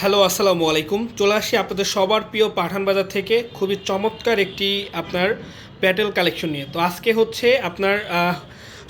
Hello, আসসালামু আলাইকুম। চলে আসি আপনাদের সবার প্রিয় পাঠান বাজার থেকে। খুবই চমৎকার একটি আপনার প্যাটেল কালেকশন নিয়ে। তো আজকে হচ্ছে আপনার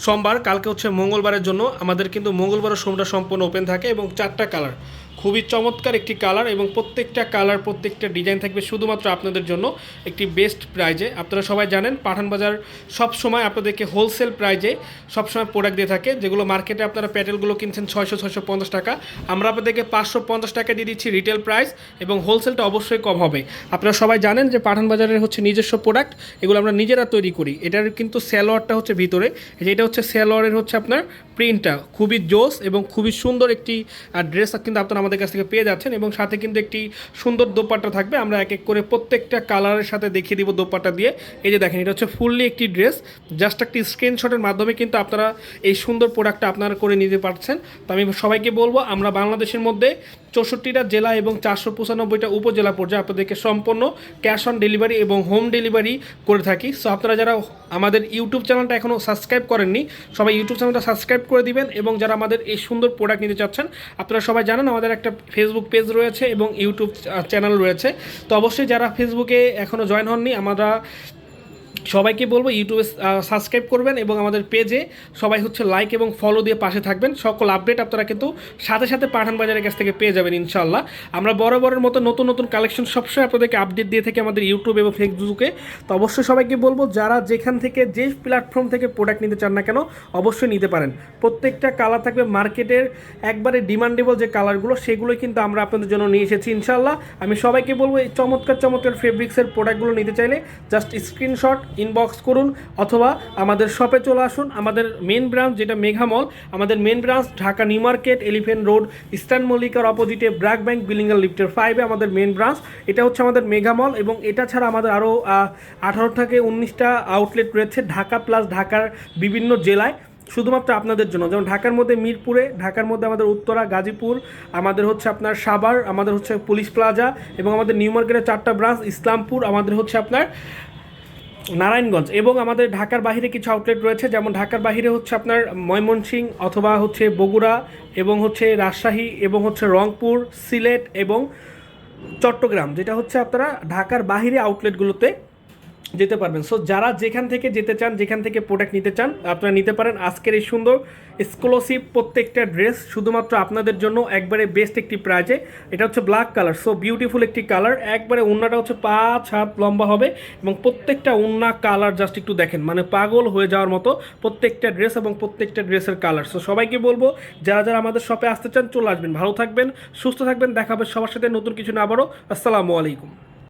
সোমবার, কালকে হচ্ছে মঙ্গলবারের জন্য। আমাদের কিন্তু মঙ্গলবারের সোমটা সম্পূর্ণ ওপেন থাকে এবং চারটা কালার। খুবই চমৎকার একটি কালার এবং প্রত্যেকটা কালার, প্রত্যেকটা ডিজাইন থাকবে শুধুমাত্র আপনাদের জন্য একটি বেস্ট প্রাইজে। আপনারা সবাই জানেন পাঠান বাজার সব সময় আপনাদেরকে হোলসেল প্রাইজে সবসময় প্রোডাক্ট দিয়ে থাকে, যেগুলো মার্কেটে আপনারা প্যাটেলগুলো কিনছেন ছয়শো ছয়শো পঞ্চাশ টাকা। আমরা আপনাদেরকে পাঁচশো পঞ্চাশ টাকা দিয়ে দিচ্ছি রিটেল প্রাইস এবং হোলসেলটা অবশ্যই কম হবে। আপনারা সবাই জানেন যে পাঠান বাজারের হচ্ছে নিজস্ব প্রোডাক্ট এগুলো আমরা নিজেরা তৈরি করি। এটার কিন্তু স্যালোয়ারটা হচ্ছে ভিতরে। যেটা হচ্ছে স্যালোয়ারের হচ্ছে আপনার প্রিন্টটা খুবই জোস এবং খুবই সুন্দর একটি ড্রেস কিন্তু আপনারা আমাদের কাছ থেকে পেয়ে যাচ্ছেন এবং সাথে কিন্তু একটি সুন্দর দোপাট্টা থাকবে। আমরা এক এক করে প্রত্যেকটা কালারের সাথে দেখিয়ে দিব দোপাট্টা দিয়ে। এই যে দেখেন, এটা হচ্ছে ফুললি একটি ড্রেস। জাস্ট একটি স্ক্রিনশটের মাধ্যমে কিন্তু আপনারা এই সুন্দর প্রোডাক্টটা আপনারা করে নিতে পারছেন। তো আমি সবাইকে বলব, আমরা বাংলাদেশের মধ্যে চৌষট্টিটা জেলা এবং চারশো পঁচানব্বইটা উপজেলা পর্যায়ে আপনাদেরকে সম্পূর্ণ ক্যাশ অন ডেলিভারি এবং হোম ডেলিভারি করে থাকি। সো আপনারা যারা আমাদের ইউটিউব চ্যানেলটা এখনও সাবস্ক্রাইব করেননি, সবাই ইউটিউব চ্যানেলটা সাবস্ক্রাইব করে দিবেন এবং যারা আমাদের এই সুন্দর প্রোডাক্ট নিতে চাচ্ছেন, আপনারা সবাই জানেন আমাদের একটা ফেসবুক পেজ রয়েছে এবং ইউটিউব চ্যানেল রয়েছে। তো অবশ্যই যারা ফেসবুকে এখনও জয়েন হননি, আমরা সবাইকে বলব ইউটিউবে সাবস্ক্রাইব করবেন এবং আমাদের পেজে সবাই হচ্ছে লাইক এবং ফলো দিয়ে পাশে থাকবেন। সকল আপডেট আপনারা কিন্তু সাথে সাথে পাঠান বাজারের কাছ থেকে পেয়ে যাবেন ইনশাল্লাহ আমরা বড় বড়ের মতো নতুন নতুন কালেকশন সবসময় আপনাদেরকে আপডেট দিয়ে থাকি আমাদের ইউটিউব এবং ফেসবুকে তো অবশ্যই সবাইকে বলব, যারা যেখান থেকে যে প্ল্যাটফর্ম থেকে প্রোডাক্ট নিতে চান না কেন, অবশ্যই নিতে পারেন। প্রত্যেকটা কালার থাকবে মার্কেটের একবারে ডিমান্ডেবল যে কালারগুলো সেগুলোই কিন্তু আমরা আপনাদের জন্য নিয়ে এসেছি ইনশাল্লাহ আমি সবাইকে বলব, এই চমৎকার চমৎকার ফেব্রিক্সের প্রোডাক্টগুলো নিতে চাইলে জাস্ট স্ক্রিনশট ইনবক্স করুন অথবা আমাদের শপে চলে আসুন। আমাদের মেন ব্রাঞ্চ যেটা মেঘা মল আমাদের main branch Dhaka New Market Elephant Road Eastern মল্লিকার অপোজিটে ব্র্যাক ব্যাংক বিলিঙ্গাল লিফটের ফাইভে আমাদের মেন ব্রাঞ্চ এটা হচ্ছে আমাদের মেঘা মল এবং এটা ছাড়া আমাদের আরও আঠারো থেকে উনিশটা আউটলেট রয়েছে ঢাকা প্লাস ঢাকার বিভিন্ন জেলায়। শুধুমাত্র আপনাদের জন্য। যেমন ঢাকার মধ্যে মিরপুরে, ঢাকার মধ্যে আমাদের উত্তরা, গাজীপুর, আমাদের হচ্ছে আপনার সাভার, আমাদের হচ্ছে পুলিশ প্লাজা এবং আমাদের নিউ মার্কেটের চারটা ব্রাঞ্চ ইসলামপুর, আমাদের হচ্ছে আপনার নারায়ণগঞ্জ এবং আমাদের ঢাকার বাহিরে কিছু আউটলেট রয়েছে, যেমন ঢাকার বাহিরে হচ্ছে আপনার ময়মনসিং অথবা হচ্ছে বগুড়া এবং হচ্ছে রাজশাহী এবং হচ্ছে রংপুর, সিলেট এবং চট্টগ্রাম, যেটা হচ্ছে আপনারা ঢাকার বাহিরে আউটলেটগুলোতে যেতে পারবেন। সো যারা যেখান থেকে যেতে চান, যেখান থেকে প্রোডাক্ট নিতে চান, আপনারা নিতে পারেন। আজকের এই সুন্দর এক্সক্লুসিভ প্রত্যেকটা ড্রেস শুধুমাত্র আপনাদের জন্য একবারে বেস্ট একটি প্রাইজে এটা হচ্ছে ব্ল্যাক কালার সো বিউটিফুল একটি কালার একবারে উন্নাটা হচ্ছে পাঁচ হাত লম্বা হবে এবং প্রত্যেকটা উন্না কালার জাস্ট একটু দেখেন। মানে পাগল হয়ে যাওয়ার মতো প্রত্যেকটা ড্রেস এবং প্রত্যেকটা ড্রেসের কালার সো সবাইকে বলব, যারা যারা আমাদের শপে আসতে চান, চলে আসবেন। ভালো থাকবেন, সুস্থ থাকবেন। দেখা হবে সবার সাথে নতুন কিছু না আবারও আসসালামু আলাইকুম।